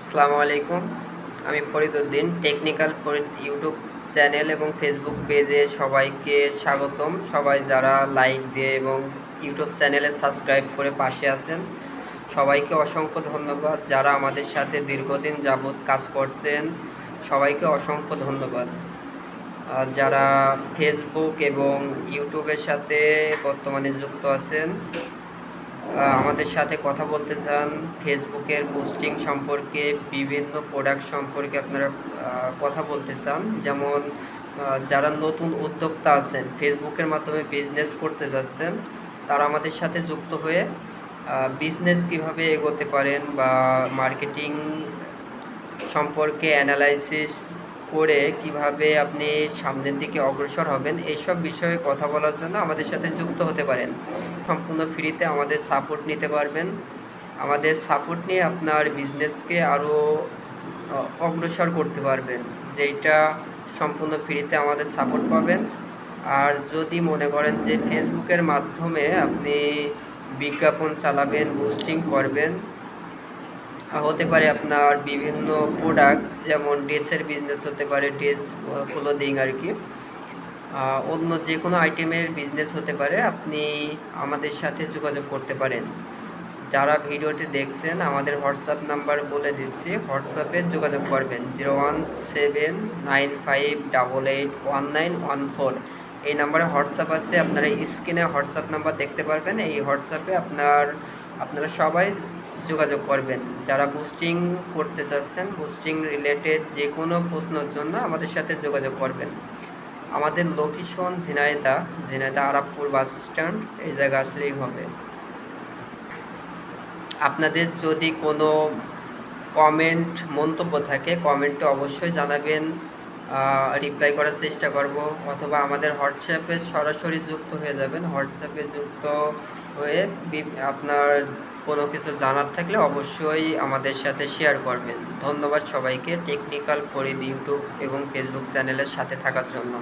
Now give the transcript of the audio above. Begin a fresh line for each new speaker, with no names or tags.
আসসালামু আলাইকুম। আমি Fariduddin technical Farid YouTube channel এবং ফেসবুক পেজে সবাইকে স্বাগতম। সবাই যারা লাইক দিয়ে এবং ইউটিউব চ্যানেলে সাবস্ক্রাইব করে পাশে আছেন, সবাইকে অসংখ্য ধন্যবাদ। যারা আমাদের সাথে দীর্ঘদিন যাবৎ কাজ করছেন, সবাইকে অসংখ্য ধন্যবাদ। যারা ফেসবুক এবং ইউটিউবের সাথে বর্তমানে যুক্ত আছেন আমাদের সাথে কথা বলতে চান। ফেসবুকের পোস্টিং সম্পর্কে, বিভিন্ন প্রোডাক্ট সম্পর্কে আপনারা কথা বলতে চান। যেমন যারা নতুন উদ্যোক্তা আছেন, ফেসবুকের মাধ্যমে বিজনেস করতে যাচ্ছেন, তারা আমাদের সাথে যুক্ত হয়ে বিজনেস কীভাবে এগোতে পারেন বা মার্কেটিং সম্পর্কে অ্যানালাইসিস করে কীভাবে আপনি সামনের দিকে অগ্রসর হবেন এইসব বিষয়ে কথা বলার জন্য আমাদের সাথে যুক্ত হতে পারেন। সম্পূর্ণ ফ্রিতে আমাদের সাপোর্ট নিতে পারবেন। আমাদের সাপোর্ট নিয়ে আপনার বিজনেসকে আরও অগ্রসর করতে পারবেন। যেটা সম্পূর্ণ ফ্রিতে আমাদের সাপোর্ট পাবেন। আর যদি মনে করেন যে ফেসবুকের মাধ্যমে আপনি বিজ্ঞাপন চালাবেন বুস্টিং করবেন হতে পারে আপনার বিভিন্ন প্রোডাক্ট যেমন ড্রেসের বিজনেস হতে পারে ড্রেস ক্লোদিং আর কি। অন্য যে কোনো আইটেমের বিজনেস হতে পারে, আপনি আমাদের সাথে যোগাযোগ করতে পারেন। যারা ভিডিওটি দেখছেন, আমাদের হোয়াটসঅ্যাপ নাম্বার বলে দিচ্ছি, হোয়াটসঅ্যাপে যোগাযোগ করবেন। Zero one seven nine five double eight one nine one four এই নাম্বারে হোয়াটসঅ্যাপ আছে, আপনারা স্ক্রিনে হোয়াটসঅ্যাপ নাম্বার দেখতে পারবেন। এই হোয়াটসঅ্যাপে আপনার, আপনারা সবাই যোগাযোগ করবেন। যারা বুস্টিং করতে চাচ্ছেন বুস্টিং রিলেটেড যে কোনো প্রশ্নের জন্য আমাদের সাথে যোগাযোগ করবেন। আমাদের location Jhenaidah Jhenaidah Arabpur bus stand এই জায়গা আসলেই হবে। আপনাদের যদি কোনো কমেন্ট মন্তব্য থাকে কমেন্টে অবশ্যই জানাবেন। রিপ্লাই করার চেষ্টা করব, অথবা আমাদের হোয়াটসঅ্যাপে সরাসরি যুক্ত হয়ে যাবেন। হোয়াটসঅ্যাপে যুক্ত হয়ে আপনার কোনো কিছু জানার থাকলে অবশ্যই আমাদের সাথে শেয়ার করবেন। ধন্যবাদ সবাইকে টেকনিক্যাল ফরিদ ইউটিউব এবং ফেসবুক চ্যানেলের সাথে থাকার জন্য।